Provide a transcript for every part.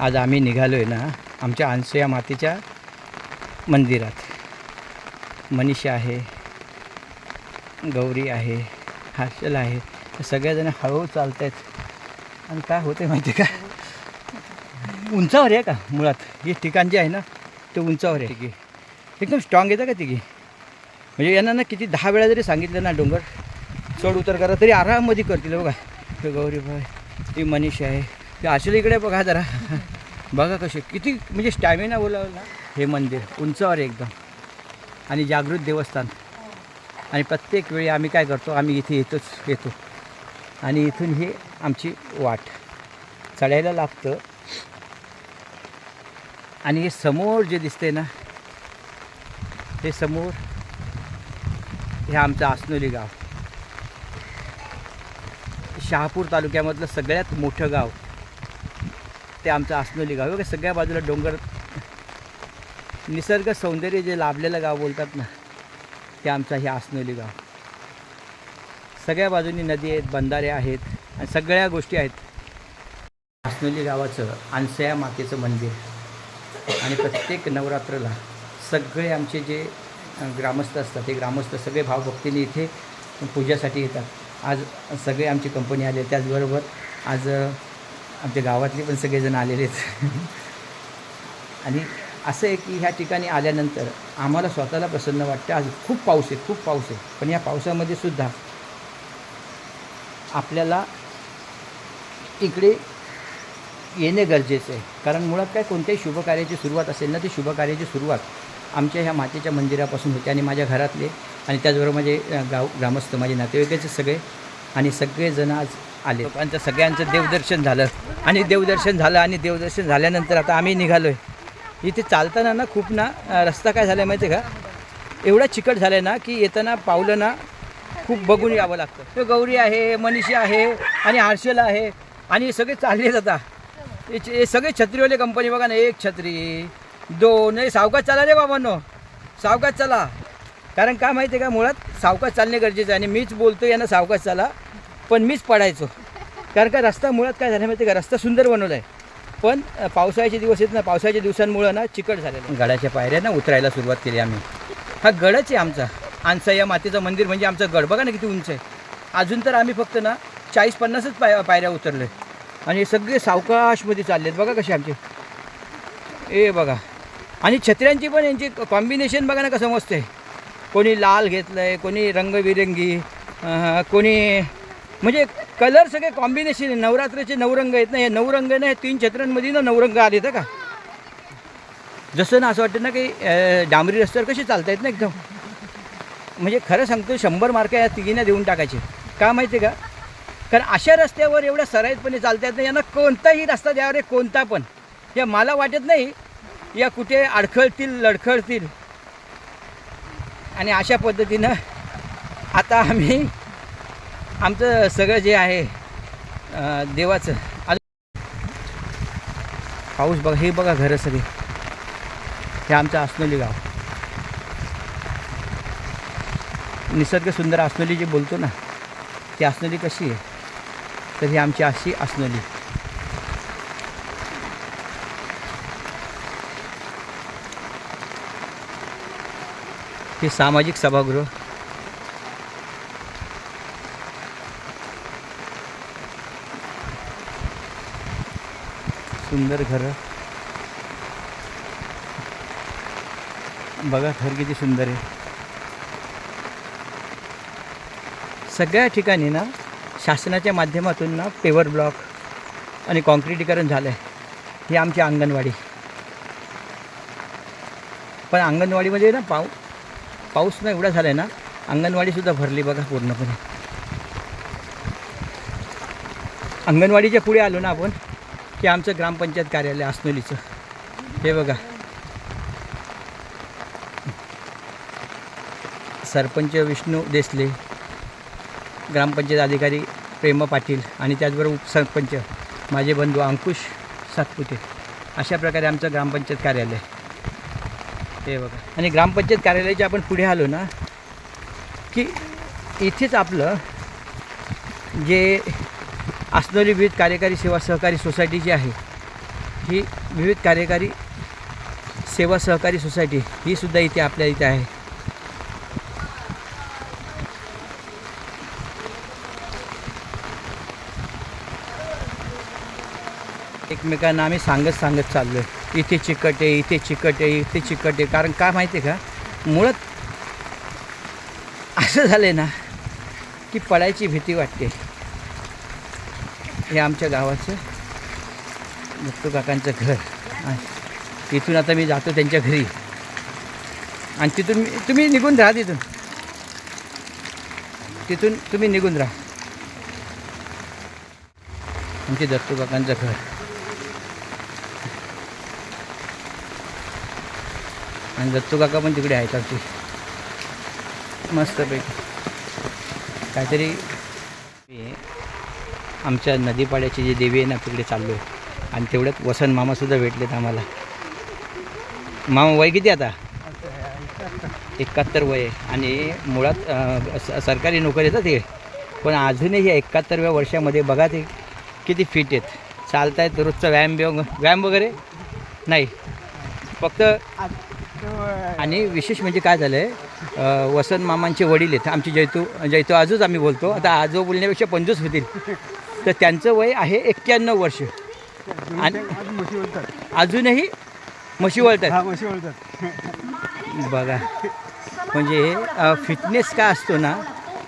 आज आम्ही निघालो आहे ना आमच्या आनसुया मातेच्या मंदिरात. मनीषा आहे गौरी आहे हर्षल आहे सगळेजण हळूहळू चालत आहेत आणि काय होते माहिती आहे का? उंचावर आहे का मुळात? हे ठिकाण जे आहे ना ते उंचावर आहे. की एकदम स्ट्रॉंग येतं का तिघी? म्हणजे यांना ना किती दहा वेळा जरी सांगितलं ना डोंगर चढ उतर करा तरी आराममध्ये करतील बघा. हे गौरी भाई ही मनीषा आहे. ते आशल इकडे बघा जरा. बघा कसे किती म्हणजे स्टॅमिना बोलावं हे मंदिर उंचावर एकदम. आणि जागृत देवस्थान. आणि प्रत्येक वेळी आम्ही काय करतो आम्ही इथे येतोच येतो. आणि इथून ही आमची वाट. चढायला लागतं. आणि हे समोर जे दिसते ना हे समोर हे आमचं आसनोली गाव. शहापूर तालुक्यामधलं सगळ्यात मोठं गाव. ते आमचं आसनोली गाव वगैरे सगळ्या बाजूला डोंगर. निसर्ग सौंदर्य जे लाभलेलं गाव बोलतात ना ते आमचं हे आसनोली गाव. सगळ्या बाजूनी नदी आहेत बंधारे आहेत आणि सगळ्या गोष्टी आहेत. आसनोली गावाचं अनसया मातेचं मंदिर आणि प्रत्येक नवरात्रला सगळे आमचे जे ग्रामस्थ असतात ते ग्रामस्थ सगळे भावभक्तीने इथे पूजासाठी येतात. आज सगळे आमची कंपनी आले त्याचबरोबर आज आमच्या गावातले पण सगळेजण आलेले आहेत. आणि असं आहे की ह्या ठिकाणी आल्यानंतर आम्हाला स्वतःला प्रसन्न वाटतं. आज खूप पाऊस आहे खूप पाऊस आहे. पण या पावसामध्ये सुद्धा आपल्याला इकडे येणे गरजेचं आहे. कारण मुळात काय कोणत्याही शुभकार्याची सुरुवात असेल ना ती शुभकार्याची सुरुवात आमच्या ह्या मातेच्या मंदिरापासून होते आणि माझ्या घरातले आणि त्याचबरोबर माझे गाव ग्रामस्थ माझे नातेवाईकाचे सगळे. आणि सगळेजण आज आले. लोकांचं सगळ्यांचं देवदर्शन झालं. आणि देवदर्शन झालं आणि देवदर्शन झाल्यानंतर आता आम्ही निघालो आहे इथे चालताना ना खूप ना रस्ता काय झाला आहे माहिती आहे का? एवढा चिकट झाला आहे ना की येताना पावलं ना खूप बघून यावं लागतं. तो गौरी आहे मनीषी आहे आणि हर्षल आहे आणि हे सगळे चालले जाता हे हे सगळे छत्रीवाले कंपनी बघा ना एक छत्री दोन हे सावकाश चाला रे बाबांनो. सावकाश चला. कारण काय माहिती आहे का मुळात सावकाश चालणे गरजेचं आहे. आणि मीच बोलतो यांना सावकाश चाला. पण मीच पडायचो. कारण का रस्ता मुळात काय झालं माहिती आहे का? रस्ता सुंदर बनवला आहे पण पावसाळ्याचे दिवस आहेत ना पावसाळ्याच्या दिवसांमुळं ना चिकट झालेलं गडाच्या पायऱ्या ना उतरायला सुरुवात केली आम्ही. हा गडच आहे आमचा. आमचा या मातेचं मंदिर म्हणजे आमचं गड. बघा ना किती उंच आहे. अजून तर आम्ही फक्त ना चाळीस पन्नासच पाय पायऱ्या उतरले आणि हे सगळे सावकाशमध्ये चालले आहेत बघा कसे आमचे. ए बघा. आणि छत्र्यांची पण यांची कॉम्बिनेशन बघा ना कसं मस्त आहे. कोणी लाल घेतलं आहे कोणी रंगबिरंगी कोणी म्हणजे कलर सगळे कॉम्बिनेशन आहे. नवरात्रीचे नवरंग आहेत ना हे नवरंग ना हे तीन छत्रांमध्ये ना नवरंग आले तर का? जसं ना असं वाटतं ना की डांबरी रस्त्यावर कसे चालतायत ना एकदम? म्हणजे खरं सांगतो शंभर मार्क या तिघींना देऊन टाकायचे. का माहिती आहे का? कारण अशा रस्त्यावर एवढ्या सराईतपणे चालता येत नाही. यांना कोणताही रस्ता द्यावा रे कोणता पण. या मला वाटत नाही या कुठे अडखळतील लडखळतील. आणि अशा पद्धतीनं आता आम्ही आमचं सगळं जे आहे देवाचं. अजून- पाऊस बघा हे बघा घरं सगळे. हे आमचं आसनोली गाव. निसर्ग सुंदर आसनोली जे बोलतो ना ती आसनोली कशी आहे? तर ही आमची अशी आसनोली हे सामाजिक सभागृह. सुंदर घरं. बघा घर किती सुंदर आहे. सगळ्या ठिकाणी ना शासनाच्या माध्यमातून ना पेवर ब्लॉक आणि कॉन्क्रिटीकरण झालं आहे ही आमची अंगणवाडी. पण अंगणवाडीमध्ये ना पाऊ पाऊस ना एवढा झाला आहे ना अंगणवाडीसुद्धा भरली बघा पूर्णपणे. अंगणवाडीच्या पुढे आलो ना आपण. की आमचं ग्रामपंचायत कार्यालय असनोलीचं हे बघा. सरपंच विष्णू देसले ग्रामपंचायत अधिकारी प्रेम पाटील आणि त्याचबरोबर उपसरपंच माझे बंधू अंकुश सातपुते. अशा प्रकारे आमचं ग्रामपंचायत कार्यालय. हे बघा. आणि ग्रामपंचायत कार्यालयाच्या आपण पुढे आलो ना की इथेच आपलं जे आसनोली विविध कार्यकारी सेवा सहकारी सोसायटी जी आहे ही विविध कार्यकारी सेवा सहकारी सोसायटी ही सुद्धा इथे आपल्या इथे आहे. एकमेकांना आम्ही सांगत सांगत चाललो आहे इथे चिकट आहे इथे चिकट आहे इथे चिकट आहे. कारण काय माहिती आहे का? मुळात असं झालं आहे ना की पडायची भीती वाटते. हे आमच्या गावाचं दत्तू काकांचं घर. आणि तिथून आता मी जातो त्यांच्या घरी. आणि तिथून तुम्ही निघून राहा तिथून. तिथून तुम्ही निघून राहा. आमचे दत्तू काकांचं घर. आणि दत्तू काका पण तिकडे आहेत आमची. मस्तपैकी. काहीतरी आमच्या नदीपाड्याची जी देवी आहे ना तिकडे चाललो आहे आणि तेवढ्यात वसंत मामासुद्धा भेटलेत आम्हाला. मामा वय किती आता? एकाहत्तर वय आहे. आणि मुळात स- सरकारी नोकरी येतात ते. पण अजूनही या एकाहत्तरव्या वर्षामध्ये बघा ते किती फिट आहेत. चालत आहेत रोजचा व्यायाम बियाम व्यायाम वगैरे? नाही. फक्त आणि विशेष म्हणजे काय झालं आहे वसंत मामांचे वडील आहेत. आमचे जैतू जैतू आजूच आम्ही बोलतो. आता आजो बोलण्यापेक्षा पंचवीस होतील. तर त्यांचं वय आहे एक्क्याण्णव वर्ष. आणि अजूनही म्हशी वळतात? हा म्हशी बघा. म्हणजे फिटनेस काय असतो ना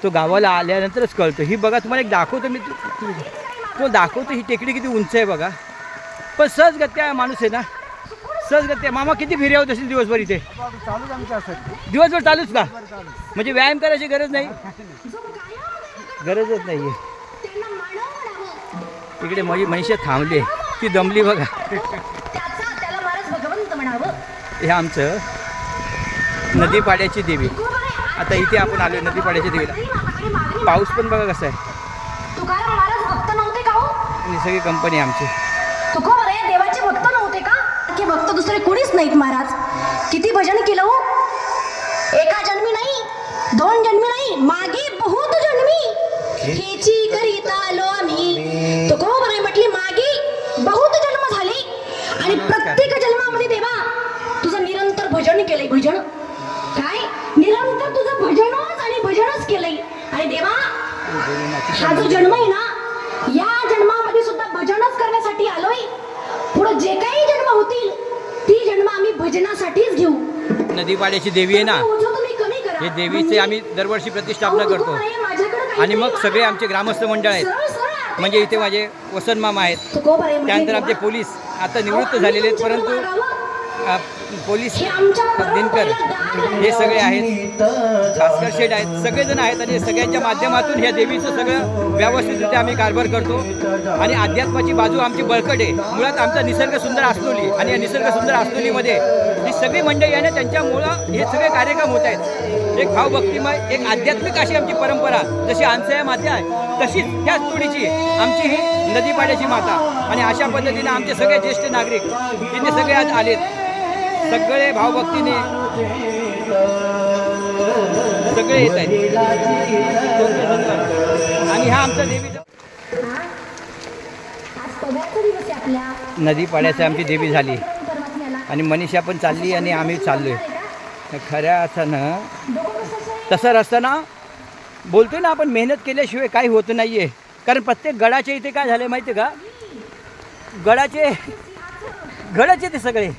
तो गावाला आल्यानंतरच कळतो. ही बघा तुम्हाला एक दाखवतो मी. तु- दाखवतो ही टेकडी किती उंच आहे बघा. पण सहजगत्या माणूस आहे ना सहजगत्या मामा किती फिरे होत असेल दिवसभर इथे? दिवसभर चालूच का? म्हणजे व्यायाम करायची गरज नाही? गरजच नाही आहे इकडे माझी मनीषा थांबली. ती दमली बघा. हे आमचं नदीपाड्याची देवी. आता इथे आपण आलो नदीपाड्याच्या देवीला. पाऊस पण बघा कसा आहे. आणि सगळी कंपनी आमची. हे देवाचे भक्त नव्हते का की भक्त दुसरे कोणीच नाहीत महाराज किती भजन केलं हो एका जन्मी नाही दोन जन्मी नाही मागे बहुत जन्मी. हेची करीता आलो आम्ही. प्रत्येक जन्मामध्ये देवा तुझं निरंतर भजन केलंय भजन. काय? निरंतर तुझं भजनच आणि भजनच केलंय. आणि देवा हा जो जन्म आहे ना या जन्मामध्ये सुद्धा भजनच करण्यासाठी आलोय. पुढे जे काही जन्म होतील ती जन्म आम्ही भजनासाठीच घेऊ. नदीपाड्याची देवी आहे ना. हे देवीचे म्हणजे- आम्ही दरवर्षी प्रतिष्ठापना करतो. आणि मग सगळे. आमचे ग्रामस्थ मंडळ आहेत. म्हणजे इथे माझे वसंत मामा आहेत. म्हणजे त्यानंतर आमचे पोलीस. आता निवृत्त झालेले आहेत परंतु पोलीस दिनकर हे सगळे आहेत. भास्कर शेठ आहेत. सगळेजण आहेत आणि सगळ्यांच्या माध्यमातून ह्या देवीचं सगळं व्यवस्थितरित्या आम्ही कारभार करतो. आणि अध्यात्माची बाजू आमची बळकट आहे. मुळात आमचा निसर्ग सुंदर असलोली आणि या निसर्ग सुंदर असलोलीमध्ये सगळी मंडळी आहे ना त्यांच्यामुळं हे सगळे कार्यक्रम होत आहेत. एक भावभक्तिमय एक आध्यात्मिक अशी आमची परंपरा जशी आंसया माता आहे तशीच त्याच तोडीची आमची ही नदीपाड्याची माता. आणि अशा पद्धतीने आमचे सगळे ज्येष्ठ नागरिक इथे सगळे आज आलेत. सगळे भावभक्तीने सगळे येत आहेत. आणि हा आमचा देवीचा आहे आपल्या नदीपाड्याची आमची देवी झाली. आणि मनीषा पण चालली आणि आम्ही चाललोय. आहे खऱ्या अर्थानं तसं असताना बोलतो ना आपण मेहनत केल्याशिवाय काही होत नाही आहे कारण प्रत्येक गडाच्या इथे काय झालं माहिती आहे का? गडाचे गडाचे ते सगळे.